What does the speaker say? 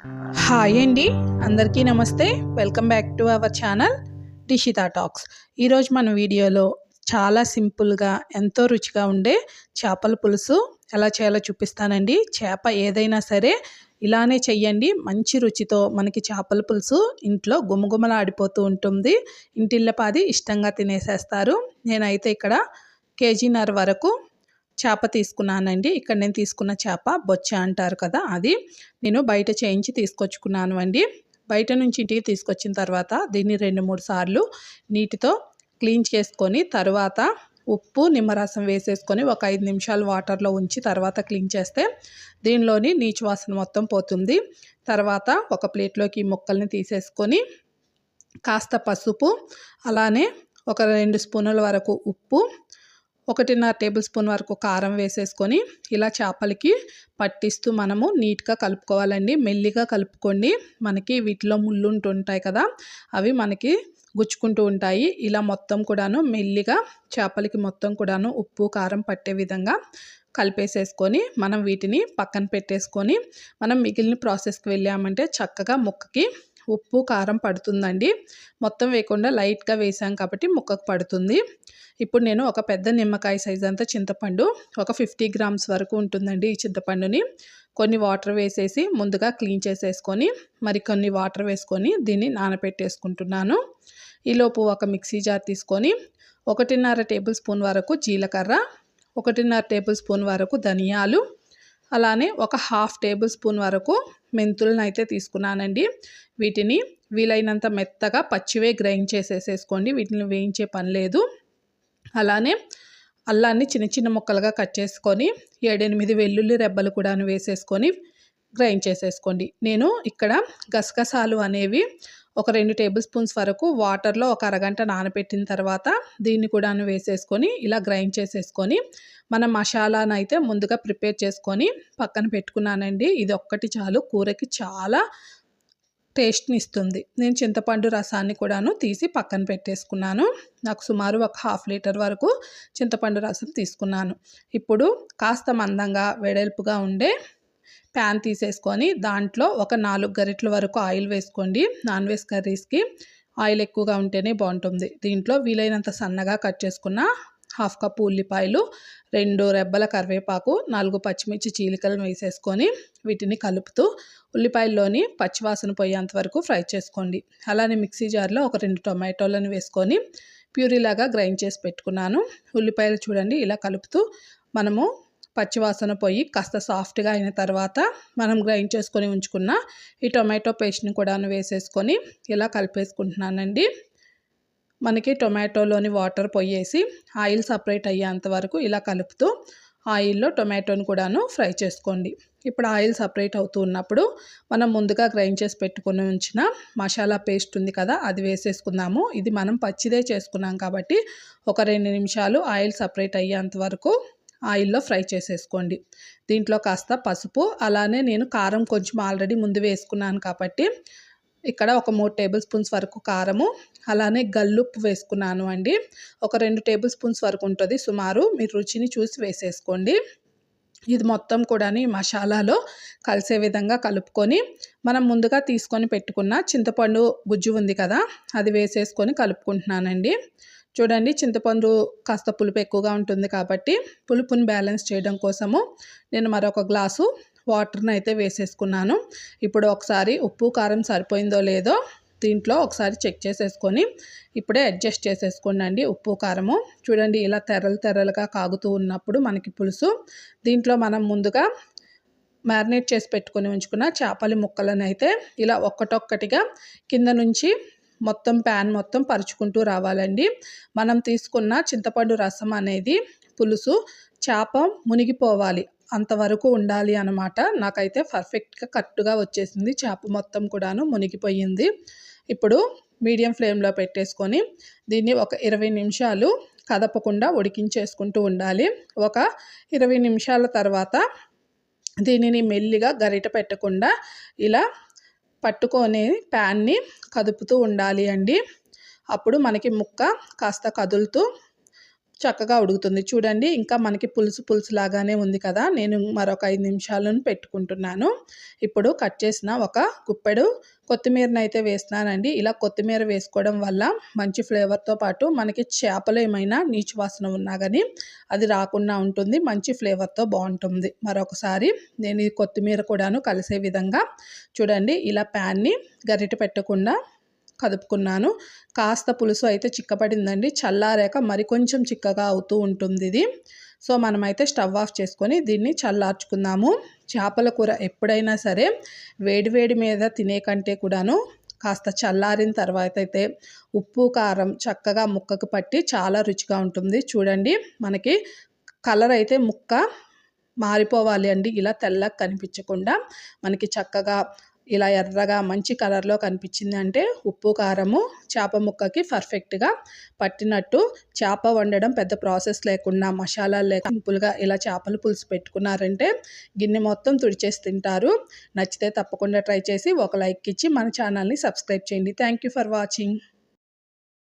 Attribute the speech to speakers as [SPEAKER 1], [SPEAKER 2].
[SPEAKER 1] Hi అండి అందరికీ నమస్తే. Welcome back to our channel Dishita talks ఈరోజు మన వీడియోలో చాలా సింపుల్గా ఎంతో రుచిగా ఉండే చేపల పులుసు ఎలా చేయాలో చూపిస్తానండి. చేప ఏదైనా సరే ఇలానే చెయ్యండి. మంచి రుచితో మనకి చేపల పులుసు ఇంట్లో గుమగుమలాడిపోతూ ఉంటుంది. ఇంటిల్లపాది ఇష్టంగా తినేసేస్తారు. నేనైతే ఇక్కడ కేజీన్నర వరకు చేప తీసుకున్నానండి. ఇక్కడ నేను తీసుకున్న చేప బొచ్చ అంటారు కదా అది. నేను బయట చేయించి తీసుకొచ్చుకున్నాను అండి బయట నుంచి ఇంటికి తీసుకొచ్చిన తర్వాత దీన్ని రెండు మూడు సార్లు నీటితో క్లీన్ చేసుకొని తర్వాత ఉప్పు నిమ్మరసం వేసేసుకొని ఒక ఐదు నిమిషాలు వాటర్లో ఉంచి తర్వాత క్లీన్ చేస్తే దీనిలోని నీచు వాసన మొత్తం పోతుంది. తర్వాత ఒక ప్లేట్లోకి ముక్కల్ని తీసేసుకొని కాస్త పసుపు అలానే ఒక రెండు స్పూనుల వరకు ఉప్పు ఒకటిన్నర టేబుల్ స్పూన్ వరకు కారం వేసేసుకొని ఇలా చేపలకి పట్టిస్తూ మనము నీట్గా కలుపుకోవాలండి. మెల్లిగా కలుపుకోండి. మనకి వీటిలో ముళ్ళు ఉంటుంటాయి కదా అవి మనకి గుచ్చుకుంటూ ఉంటాయి. ఇలా మొత్తం కూడాను మెల్లిగా చేపలకి మొత్తం కూడాను ఉప్పు కారం పట్టే విధంగా కలిపేసేసుకొని మనం వీటిని పక్కన పెట్టేసుకొని మనం మిగిలిన ప్రాసెస్కి వెళ్ళామంటే చక్కగా ముక్కకి ఉప్పు కారం పడుతుందండి. మొత్తం వేయకుండా లైట్గా వేసాం కాబట్టి ముక్కకు పడుతుంది. ఇప్పుడు నేను ఒక పెద్ద నిమ్మకాయ సైజ్ అంతా చింతపండు ఒక ఫిఫ్టీ గ్రామ్స్ వరకు ఉంటుందండి ఈ చింతపండుని. కొన్ని వాటర్ వేసేసి ముందుగా క్లీన్ చేసేసుకొని మరి కొన్ని వాటర్ వేసుకొని దీన్ని నానబెట్టేసుకుంటున్నాను. ఈలోపు ఒక మిక్సీ జార్ తీసుకొని ఒకటిన్నర టేబుల్ స్పూన్ వరకు జీలకర్ర ఒకటిన్నర టేబుల్ స్పూన్ వరకు ధనియాలు అలానే ఒక హాఫ్ టేబుల్ స్పూన్ వరకు మెంతులను అయితే తీసుకున్నానండి. వీటిని వీలైనంత మెత్తగా పచ్చివే గ్రైండ్ చేసేసేసుకోండి. వీటిని వేయించే పని లేదు. అలానే అల్లాన్ని చిన్న చిన్న ముక్కలుగా కట్ చేసుకొని ఏడెనిమిది వెల్లుల్లి రెబ్బలు కూడా వేసేసుకొని గ్రైండ్ చేసేసుకోండి. నేను ఇక్కడ గసగసాలు అనేవి ఒక రెండు టేబుల్ స్పూన్స్ వరకు వాటర్లో ఒక అరగంట నానబెట్టిన తర్వాత దీన్ని కూడా వేసేసుకొని ఇలా గ్రైండ్ చేసేసుకొని మన మసాలాను అయితే ముందుగా ప్రిపేర్ చేసుకొని పక్కన పెట్టుకున్నానండి. ఇది ఒక్కటి చాలు. కూరకి చాలా టేస్ట్ని ఇస్తుంది. నేను చింతపండు రసాన్ని కూడాను తీసి పక్కన పెట్టేసుకున్నాను. నాకు సుమారు ఒక హాఫ్ లీటర్ వరకు చింతపండు రసం తీసుకున్నాను. ఇప్పుడు కాస్త మందంగా వెడల్పుగా ఉండే ప్యాన్ తీసేసుకొని దాంట్లో ఒక నాలుగు గరిటల వరకు ఆయిల్ వేసుకోండి. నాన్ వెజ్ కర్రీస్కి ఆయిల్ ఎక్కువగా ఉంటేనే బాగుంటుంది. దీంట్లో వీలైనంత సన్నగా కట్ చేసుకున్న హాఫ్ కప్ ఉల్లిపాయలు రెండు రెబ్బల కరివేపాకు నాలుగు పచ్చిమిర్చి చీలికలను వేసేసుకొని వీటిని కలుపుతూ ఉల్లిపాయల్లోని పచ్చివాసన పోయేంత వరకు ఫ్రై చేసుకోండి. అలానే మిక్సీ జార్లో ఒక రెండు టొమాటోలను వేసుకొని ప్యూరీలాగా గ్రైండ్ చేసి పెట్టుకున్నాను. ఉల్లిపాయలు చూడండి ఇలా కలుపుతూ మనము పచ్చివాసన పోయి కాస్త సాఫ్ట్గా అయిన తర్వాత మనం గ్రైండ్ చేసుకొని ఉంచుకున్న ఈ టొమాటో పేస్ట్ని కూడా వేసేసుకొని ఇలా కలిపేసుకుంటున్నానండి. మనకి టొమాటోలోని వాటర్ పోయేసి ఆయిల్ సపరేట్ అయ్యేంత వరకు ఇలా కలుపుతూ ఆయిల్లో టొమాటోని కూడాను ఫ్రై చేసుకోండి. ఇప్పుడు ఆయిల్ సపరేట్ అవుతూ ఉన్నప్పుడు మనం ముందుగా గ్రైండ్ చేసి పెట్టుకుని ఉంచిన మసాలా పేస్ట్ ఉంది కదా అది వేసేసుకుందాము. ఇది మనం పచ్చిదే చేసుకున్నాం కాబట్టి ఒక రెండు నిమిషాలు ఆయిల్ సపరేట్ అయ్యేంత వరకు ఆయిల్లో ఫ్రై చేసేసుకోండి. దీంట్లో కాస్త పసుపు అలానే నేను కారం కొంచెం ఆల్రెడీ ముందు వేసుకున్నాను కాబట్టి ఇక్కడ ఒక మూడు టేబుల్ స్పూన్స్ వరకు కారము అలానే గల్లుప్పు వేసుకున్నాను అండి. ఒక రెండు టేబుల్ స్పూన్స్ వరకు ఉంటుంది సుమారు మీరు రుచిని చూసి వేసేసుకోండి. ఇది మొత్తం కూడా మసాలాలో కలిసే విధంగా కలుపుకొని మనం ముందుగా తీసుకొని పెట్టుకున్న చింతపండు గుజ్జు ఉంది కదా అది వేసేసుకొని కలుపుకుంటున్నానండి. చూడండి చింతపండు కాస్త పులుపు ఎక్కువగా ఉంటుంది కాబట్టి పులుపుని బ్యాలెన్స్ చేయడం కోసము నేను మరొక గ్లాసు వాటర్ని అయితే వేసేసుకున్నాను. ఇప్పుడు ఒకసారి ఉప్పు కారం సరిపోయిందో లేదో దీంట్లో ఒకసారి చెక్ చేసేసుకొని ఇప్పుడే అడ్జస్ట్ చేసేసుకోండి ఉప్పు కారము. చూడండి ఇలా తెరలు తెరలుగా కాగుతూ ఉన్నప్పుడు మనకి పులుసు. దీంట్లో మనం ముందుగా మ్యారినేట్ చేసి పెట్టుకొని ఉంచుకున్న చేపల ముక్కలను అయితే ఇలా ఒక్కటొక్కటిగా కింద నుంచి మొత్తం ప్యాన్ మొత్తం పరుచుకుంటూ రావాలండి. మనం తీసుకున్న చింతపండు రసం అనేది పులుసు చేప మునిగిపోవాలి. అంతవరకు ఉండాలి అనమాట నాకైతే పర్ఫెక్ట్గా కరెక్ట్గా వచ్చేసింది. చేప మొత్తం కూడాను మునిగిపోయింది. ఇప్పుడు మీడియం ఫ్లేమ్లో పెట్టేసుకొని దీన్ని ఒక ఇరవై నిమిషాలు కదపకుండా ఉడికించేసుకుంటూ ఉండాలి. ఒక ఇరవై నిమిషాల తర్వాత దీనిని మెల్లిగా గరిట పెట్టకుండా ఇలా పట్టుకొని ప్యాన్ని కదుపుతూ ఉండాలి అండి. అప్పుడు మనకి ముక్క కాస్త కదులుతూ చక్కగా ఉడుకుతుంది. చూడండి ఇంకా మనకి పులుసు పులుసు లాగానే ఉంది కదా. నేను మరొక ఐదు నిమిషాలను పెట్టుకుంటున్నాను. ఇప్పుడు కట్ చేసిన ఒక గుప్పెడు కొత్తిమీరని అయితే వేస్తున్నానండి. ఇలా కొత్తిమీర వేసుకోవడం వల్ల మంచి ఫ్లేవర్తో పాటు మనకి చేపలు ఏమైనా నీచు వాసన ఉన్నా కానీ అది రాకుండా ఉంటుంది. మంచి ఫ్లేవర్తో బాగుంటుంది. మరొకసారి నేను ఈ కొత్తిమీర కూడాను కలిసే విధంగా చూడండి ఇలా ప్యాన్ని గరిట పెట్టకుండా కదుపుకున్నాను. కాస్త పులుసు అయితే చిక్కపడిందండి చల్లారాక మరి కొంచెం చిక్కగా అవుతూ ఉంటుంది ఇది. సో మనమైతే స్టవ్ ఆఫ్ చేసుకొని దీన్ని చల్లార్చుకుందాము. చేపల కూర ఎప్పుడైనా సరే వేడివేడి మీద తినే కంటే కూడాను కాస్త చల్లారిన తర్వాత అయితే ఉప్పు కారం చక్కగా ముక్కకు పట్టి చాలా రుచిగా ఉంటుంది. చూడండి మనకి కలర్ అయితే ముక్క మారిపోవాలి అండి. ఇలా తెల్లగా కనిపించకుండా మనకి చక్కగా ఇలా ఎర్రగా మంచి కలర్లో కనిపించింది అంటే ఉప్పు కారము చేప ముక్కకి పర్ఫెక్ట్గా పట్టినట్టు చేప వండడం పెద్ద ప్రాసెస్ లేకుండా మసాలాలు లేక సింపుల్గా ఇలా చేపల పులుసు పెట్టుకున్నారంటే గిన్నె మొత్తం తుడిచేసి తింటారు. నచ్చితే తప్పకుండా ట్రై చేసి ఒక లైక్ ఇచ్చి మన ఛానల్ని సబ్స్క్రైబ్ చేయండి. Thank you for watching